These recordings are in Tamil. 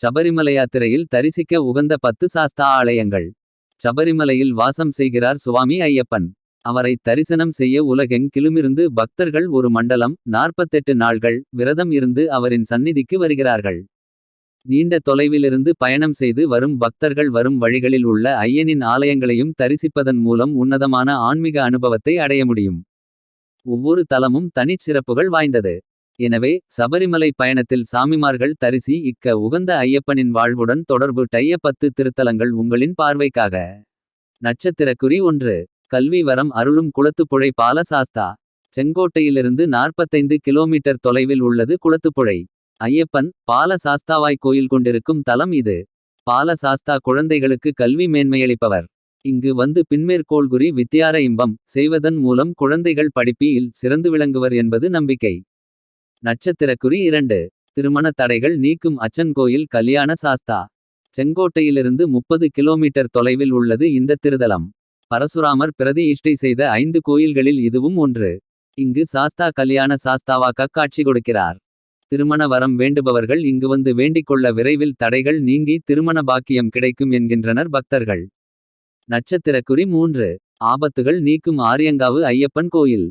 சபரிமலை யாத்திரையில் தரிசிக்க உகந்த பத்து சாஸ்தா ஆலயங்கள். சபரிமலையில் வாசம் செய்கிறார் சுவாமி ஐயப்பன். அவரை தரிசனம் செய்ய உலகெங்கிலுமிருந்து பக்தர்கள் ஒரு மண்டலம். 48 நாள்கள் விரதம் இருந்து அவரின் சந்நிதிக்கு வருகிறார்கள். நீண்ட தொலைவிலிருந்து பயணம் செய்து வரும் பக்தர்கள் வரும் வழிகளில் உள்ள ஐயனின் ஆலயங்களையும் தரிசிப்பதன் மூலம் உன்னதமான ஆன்மீக அனுபவத்தை அடைய முடியும். ஒவ்வொரு தலமும் தனிச் சிறப்புகள் வாய்ந்தது. எனவே சபரிமலை பயணத்தில் சாமிமார்கள் தரிசி இக்க உகந்த ஐயப்பனின் வாழ்வுடன் தொடர்பு டைய பத்து திருத்தலங்கள் உங்களின் பார்வைக்காக. நட்சத்திரக்குறி ஒன்று கல்வி வரம் அருளும் குளத்துப்புழை பாலசாஸ்தா செங்கோட்டையிலிருந்து 45 கிலோமீட்டர் தொலைவில் உள்ளது குளத்துப்புழை. ஐயப்பன் பாலசாஸ்தாவாய் கோயில் கொண்டிருக்கும் தலம் இது. பாலசாஸ்தா குழந்தைகளுக்கு கல்வி மேன்மையளிப்பவர். இங்கு வந்து பின்மேற்கோள்குறி வித்தியார இன்பம் செய்வதன் மூலம் குழந்தைகள் படிப்பியில் சிறந்து விளங்குவர் என்பது நம்பிக்கை. நட்சத்திரக்குறி இரண்டு திருமண தடைகள் நீக்கும் அச்சன் கோயில் கல்யாண சாஸ்தா. செங்கோட்டையிலிருந்து 30 கிலோமீட்டர் தொலைவில் உள்ளது இந்த திருதலம். பரசுராமர் பிரதிஷ்டை செய்த ஐந்து கோயில்களில் இதுவும் ஒன்று. இங்கு சாஸ்தா கல்யாண சாஸ்தாவாக காட்சி கொடுக்கிறார். திருமண வரம் வேண்டுபவர்கள் இங்கு வந்து வேண்டிக்கொள்ள விரைவில் தடைகள் நீங்கி திருமண பாக்கியம் கிடைக்கும் என்கின்றனர் பக்தர்கள். நட்சத்திரக்குறி மூன்று ஆபத்துகள் நீக்கும் ஆரியங்காவு ஐயப்பன் கோயில்.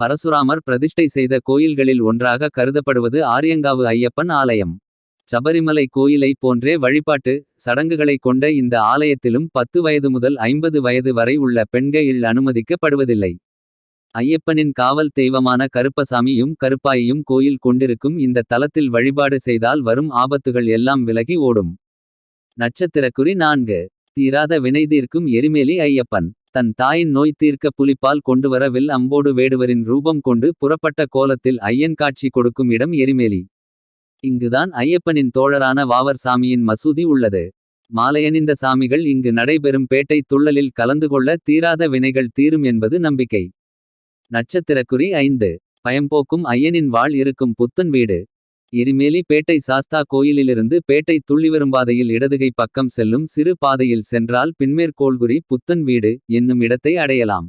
பரசுராமர் பிரதிஷ்டை செய்த கோயில்களில் ஒன்றாக கருதப்படுவது ஆரியங்காவு ஐயப்பன் ஆலயம். சபரிமலை கோயிலை போன்றே வழிபாட்டு சடங்குகளைக் கொண்ட இந்த ஆலயத்திலும் 10 வயது முதல் 50 வயது வரை உள்ள பெண்கள் அனுமதிக்கப்படுவதில்லை. ஐயப்பனின் காவல் தெய்வமான கருப்பசாமியும் கருப்பாயும் கோயில் கொண்டிருக்கும் இந்த தலத்தில் வழிபாடு செய்தால் வரும் ஆபத்துகள் எல்லாம் விலகி ஓடும். நட்சத்திரக்குறி நான்கு தீராத வினை தீர்க்கும் எரிமேலி ஐயப்பன். தன் தாயின் நோய் தீர்க்க புலிப்பால் கொண்டுவர வில் அம்போடு வேடுவரின் ரூபம் கொண்டு புறப்பட்ட கோலத்தில் ஐயன் காட்சி கொடுக்கும் இடம் எரிமேலி. இங்குதான் ஐயப்பனின் தோழரான வாவர் சாமியின் மசூதி உள்ளது. மாலையணிந்த சாமிகள் இங்கு நடைபெறும் பேட்டை துள்ளலில் கலந்து கொள்ள தீராத வினைகள் தீரும் என்பது நம்பிக்கை. நட்சத்திரக்குறி ஐந்து பயம்போக்கும் ஐயனின் வாழ் இருக்கும் புத்தன் வீடு. எரிமேலி பேட்டை சாஸ்தா கோயிலிலிருந்து பேட்டை துள்ளிவரும்பாதையில் இடதுகை பக்கம் செல்லும் சிறு பாதையில் சென்றால் பின்மேற்கோள்குறி புத்தன் வீடு என்னும் இடத்தை அடையலாம்.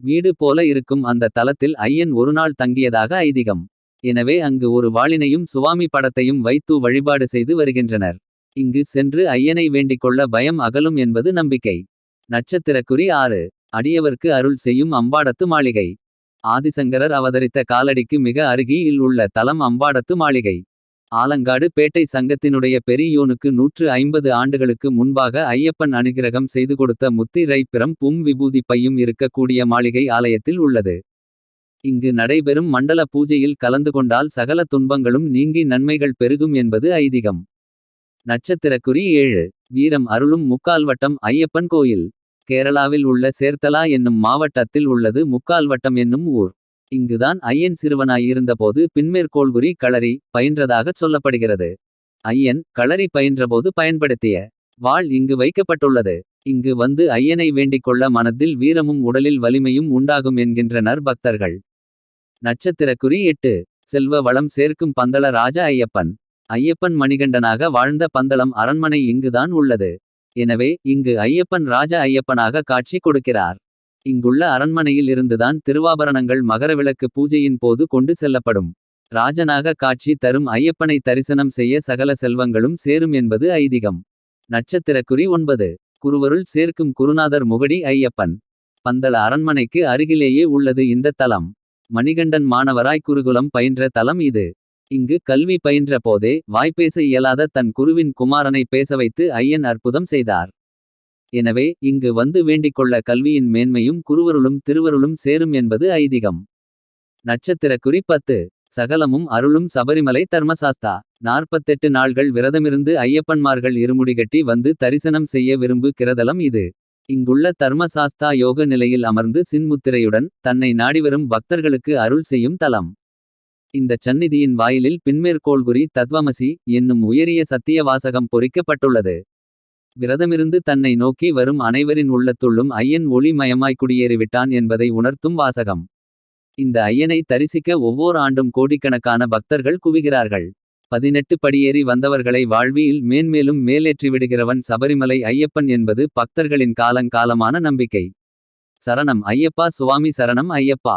வீடு போல இருக்கும் அந்த தலத்தில் ஐயன் ஒருநாள் தங்கியதாக ஐதீகம். எனவே அங்கு ஒரு வாளினையும் சுவாமி படத்தையும் வைத்து வழிபாடு செய்து வருகின்றனர். இங்கு சென்று ஐயனை வேண்டிக்கொள்ள பயம் அகலும் என்பது நம்பிக்கை. நட்சத்திரக்குறி ஆறு அடியவர்க்கு அருள் செய்யும் அம்பாடத்து மாளிகை. ஆதிசங்கரர் அவதரித்த காலடிக்கு மிக அருகில் உள்ள தலம் அம்பாடத்து மாளிகை. ஆலங்காடு பேட்டை சங்கத்தினுடைய பெரியோனுக்கு 150 ஆண்டுகளுக்கு முன்பாக ஐயப்பன் அனுகிரகம் செய்து கொடுத்த முத்திரை பிரம் பும் விபூதி பையும் இருக்கக்கூடிய மாளிகை ஆலயத்தில் உள்ளது. இங்கு நடைபெறும் மண்டல பூஜையில் கலந்து கொண்டால் சகல துன்பங்களும் நீங்கி நன்மைகள் பெருகும் என்பது ஐதீகம். நட்சத்திரக்குறி ஏழு வீரம் அருளும் முக்கால்வட்டம் ஐயப்பன் கோயில். கேரளாவில் உள்ள சேர்த்தலா என்னும் மாவட்டத்தில் உள்ளது முக்கால்வட்டம் என்னும் ஊர். இங்குதான் ஐயன் சிறுவனாயிருந்தபோது பின்மேற்கோள்குறி களரி பயின்றதாகச் சொல்லப்படுகிறது. ஐயன் களரி பயின்றபோது பயன்படுத்திய வாள் இங்கு வைக்கப்பட்டுள்ளது. இங்கு வந்து ஐயனை வேண்டிக்கொள்ள மனத்தில் வீரமும் உடலில் வலிமையும் உண்டாகும் என்கின்றனர் பக்தர்கள். நட்சத்திரக்குறி எட்டு செல்வ வளம் சேர்க்கும் பந்தள ராஜ ஐயப்பன். ஐயப்பன் மணிகண்டனாக வாழ்ந்த பந்தளம் அரண்மனை இங்குதான் உள்ளது. எனவே இங்கு ஐயப்பன் ராஜ ஐயப்பனாக காட்சி கொடுக்கிறார். இங்குள்ள அரண்மனையில் இருந்துதான் திருவாபரணங்கள் மகரவிளக்கு பூஜையின் போது கொண்டு செல்லப்படும். ராஜனாக காட்சி தரும் ஐயப்பனை தரிசனம் செய்ய சகல செல்வங்களும் சேரும் என்பது ஐதீகம். நட்சத்திரக்குறி ஒன்பது குருவருள் சேர்க்கும் குருநாதர் முகடி ஐயப்பன். பந்தள அரண்மனைக்கு அருகிலேயே உள்ளது இந்த தலம். மணிகண்டன் மாணவராய் குருகுலம் பயின்ற தலம் இது. இங்கு கல்வி பயின்ற போதே வாய்ப்பேச இயலாத தன் குருவின் குமாரனை பேச வைத்து ஐயன் அற்புதம் செய்தார். எனவே இங்கு வந்து வேண்டிக்கொள்ள கல்வியின் மேன்மையும் குருவருளும் திருவருளும் சேரும் என்பது ஐதீகம். நட்சத்திரக்குறி பத்து சகலமும் அருளும் சபரிமலை தர்மசாஸ்தா. 48 நாள்கள் விரதமிருந்து ஐயப்பன்மார்கள் இருமுடிகட்டி வந்து தரிசனம் செய்ய விரும்பு கிரதலம் இது. இங்குள்ள தர்மசாஸ்தா யோக நிலையில் அமர்ந்து சின்முத்திரையுடன் தன்னை நாடிவரும் பக்தர்களுக்கு அருள் செய்யும் தலம். இந்தச் சந்நிதியின் வாயிலில் பின்மேற்கோள்குறி தத்வமசி என்னும் உயரிய சத்திய வாசகம் பொறிக்கப்பட்டுள்ளது. விரதமிருந்து தன்னை நோக்கி வரும் அனைவரின் உள்ளத்துள்ளும் ஐயன் ஒளி மயமாய் குடியேறிவிட்டான் என்பதை உணர்த்தும் வாசகம். இந்த ஐயனை தரிசிக்க ஒவ்வோர் ஆண்டும் கோடிக்கணக்கான பக்தர்கள் குவிகிறார்கள். 18 படியேறி வந்தவர்களை வாழ்வியில் மேன்மேலும் மேலேற்றி விடுகிறவன் சபரிமலை ஐயப்பன் என்பது பக்தர்களின் காலங்காலமான நம்பிக்கை. சரணம் ஐயப்பா சுவாமி சரணம் ஐயப்பா.